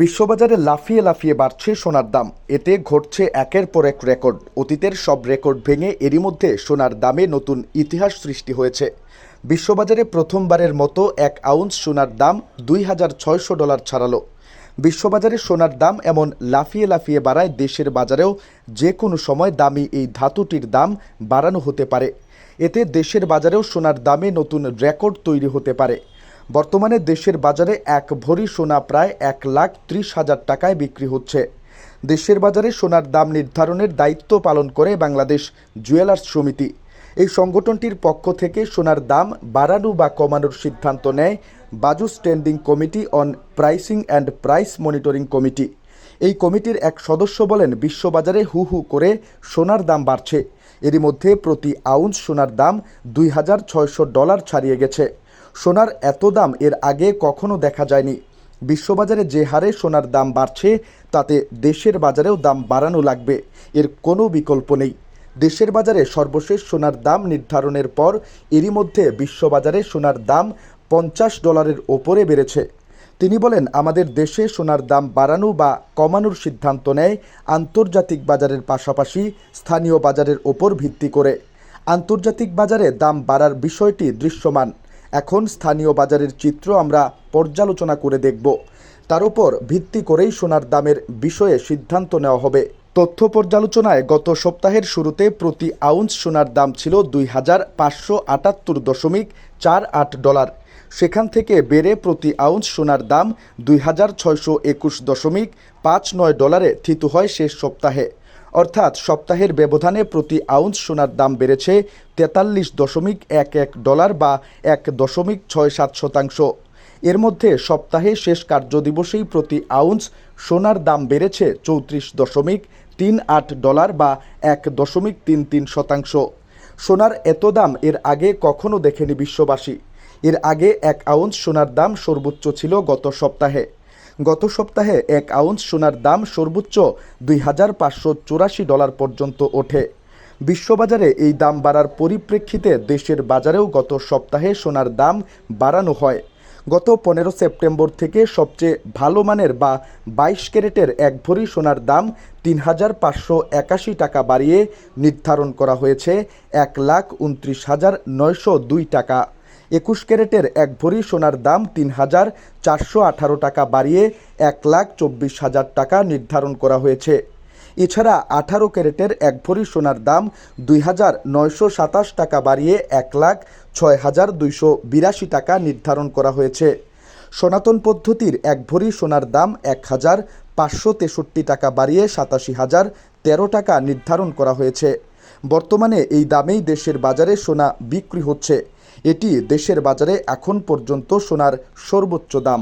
বিশ্ববাজারে লাফিয়ে লাফিয়ে বাড়ছে সোনার দাম। এতে ঘটছে একের পর এক রেকর্ড। অতীতের সব রেকর্ড ভেঙে এরই মধ্যে সোনার দামে নতুন ইতিহাস সৃষ্টি হয়েছে। বিশ্ববাজারে প্রথমবারের মতো এক আউন্স সোনার দাম দুই হাজার ছয়শো ডলার ছাড়ালো। বিশ্ববাজারে সোনার দাম এমন লাফিয়ে লাফিয়ে বাড়ায় দেশের বাজারেও যে কোনো সময় দামি এই ধাতুটির দাম বাড়ানো হতে পারে। এতে দেশের বাজারেও সোনার দামে নতুন রেকর্ড তৈরি হতে পারে। বর্তমানে দেশের বাজারে এক ভরি সোনা প্রায় এক লাখ ত্রিশ হাজার টাকায় বিক্রি হচ্ছে। দেশের বাজারে সোনার দাম নির্ধারণের দায়িত্ব পালন করে বাংলাদেশ জুয়েলার্স সমিতি। এই সংগঠনটির পক্ষ থেকে সোনার দাম বাড়ানো বা কমানোর সিদ্ধান্ত নেয় বাজু standing committee on pricing and price monitoring committee. এই কমিটির এক সদস্য বলেন, বিশ্ববাজারে হু হু করে সোনার দাম বাড়ছে। এরই মধ্যে প্রতি আউন্স সোনার দাম দুই হাজার ছয়শো ডলার ছাড়িয়ে গেছে। সোনার এত দাম এর আগে কখনো দেখা যায়নি। বিশ্ববাজারে যে হারে সোনার দাম বাড়ছে, তাতে দেশের বাজারেও দাম বাড়ানো লাগবে, এর কোনো বিকল্প নেই। দেশের বাজারে সর্বশেষ সোনার দাম নির্ধারণের পর এরই মধ্যে বিশ্ববাজারে সোনার দাম পঞ্চাশ ডলারের ওপরে বেড়েছে। তিনি বলেন, আমাদের দেশে সোনার দাম বাড়ানো বা কমানোর সিদ্ধান্ত নেয় আন্তর্জাতিক বাজারের পাশাপাশি স্থানীয় বাজারের ওপর ভিত্তি করে। আন্তর্জাতিক বাজারে দাম বাড়ার বিষয়টি দৃশ্যমান। এখন স্থানীয় বাজারের চিত্র আমরা পর্যালোচনা করে দেখব। তার উপর ভিত্তি করেই সোনার দামের বিষয়ে সিদ্ধান্ত নেওয়া হবে। তথ্য পর্যালোচনায় গত সপ্তাহের শুরুতে প্রতি আউন্স সোনার দাম ছিল দুই হাজার পাঁচশো আটাত্তর দশমিক চার আট ডলার। সেখান থেকে বেড়ে প্রতি আউন্স সোনার দাম দুই হাজার ছয়শো একুশ দশমিক পাঁচ নয় ডলারে থিতু হয় শেষ সপ্তাহে। অর্থাৎ সপ্তাহের ব্যবধানে প্রতি আউন্স সোনার দাম বেড়েছে তেতাল্লিশ দশমিক এক এক ডলার বা এক দশমিক ছয় সাত শতাংশ। এর মধ্যে সপ্তাহে শেষ কার্যদিবসেই প্রতি আউন্স সোনার দাম বেড়েছে চৌত্রিশ দশমিক তিন আট ডলার বা এক দশমিক তিন তিন শতাংশ। সোনার এত দাম এর আগে কখনো দেখেনি বিশ্ববাসী। এর আগে এক আউন্স সোনার দাম সর্বোচ্চ ছিল গত সপ্তাহে। গত সপ্তাহে এক আউন্স সোনার দাম সর্বোচ্চ দুই হাজার পাঁচশো চুরাশি ডলার পর্যন্ত ওঠে। বিশ্ববাজারে এই দাম বাড়ার পরিপ্রেক্ষিতে দেশের বাজারেও গত সপ্তাহে সোনার দাম বাড়ানো হয়। গত পনেরো সেপ্টেম্বর থেকে সবচেয়ে ভালো মানের বা বাইশ ক্যারেটের এক ভরি সোনার দাম তিন হাজার পাঁচশো একাশি টাকা বাড়িয়ে নির্ধারণ করা হয়েছে এক লাখ উনত্রিশ হাজার নয়শো দুই টাকা। একুশ ক্যারেটের এক ভরি সোনার দাম তিন হাজার চারশো আঠারো টাকা বাড়িয়ে এক লাখ চব্বিশ হাজার টাকা নির্ধারণ করা হয়েছে। এছাড়া আঠারো ক্যারেটের এক ভরি সোনার দাম দুই হাজার নয়শো সাতাশ টাকা বাড়িয়ে এক লাখ ছয় হাজার দুইশো বিরাশি টাকা নির্ধারণ করা হয়েছে। সনাতন পদ্ধতির এক ভরি সোনার দাম এক হাজার পাঁচশো তেষট্টি টাকা বাড়িয়ে সাতাশি হাজার তেরো টাকা নির্ধারণ করা হয়েছে। বর্তমানে এই দামেই দেশের বাজারে সোনা বিক্রি হচ্ছে। এটি দেশের বাজারে এখন পর্যন্ত সোনার সর্বোচ্চ দাম।